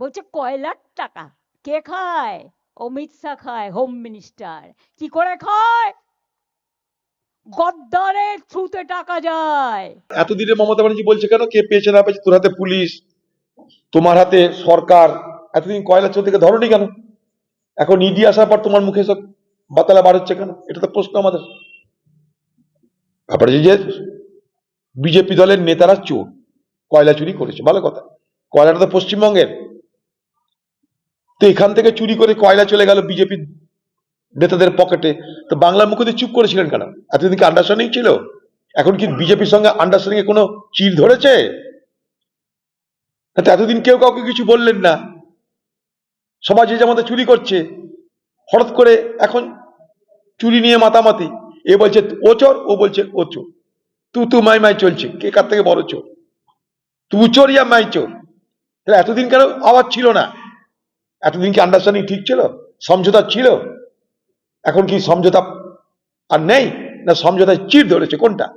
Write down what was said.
বলছে, কয়লার টাকা। কে খায়? অমিত শাহ খায় হোম মিনিস্টার কি করে খায়? গদ্দারের থ্রুতে টাকা যায়। এতদিনে মমতা ব্যানার্জি বলছে কেন, কে পেয়েছে না পেয়েছে, তোর হাতে পুলিশ, তোমার হাতে সরকার, এতদিন কয়লা চোর থেকে ধরনি কেন? এখন ইডি আসার পর তোমার মুখে সব বাতালা বার হচ্ছে কেন? এটা তো প্রশ্ন আমাদের। ব্যাপার যে, বিজেপি দলের নেতারা চোর, কয়লা চুরি করেছে, ভালো কথা। কয়লাটা তো পশ্চিমবঙ্গের। তো এখান থেকে চুরি করে কয়লা চলে গেল বিজেপি নেতাদের পকেটে। তো বাংলার মুখে চুপ করেছিলেন কেন? এতদিন কি আন্ডারস্ট্যান্ডিং ছিল? এখন কি বিজেপির সঙ্গে আন্ডারস্ট্যান্ডিং এ কোনো চির ধরেছে? এতদিন কেউ কাউকে কিছু বললেন না। সবাই যে যেমন চুরি করছে, হঠাৎ করে এখন চুরি নিয়ে মাতামাতি। এ বলছে ও চোর, ও বলছে ও চোর। তু তু মাই মাই চলছে, কে কার থেকে বড় চোর? তু চোর ইয়া মাই চোর। এতদিন কেন আওয়াজ ছিল না? এতদিন কি আন্ডারস্ট্যান্ডিং ঠিক ছিল? সমঝোতা ছিল? এখন কি সমঝোতা আর নেই? না সমঝোতায় চির ধরেছে? কোনটা?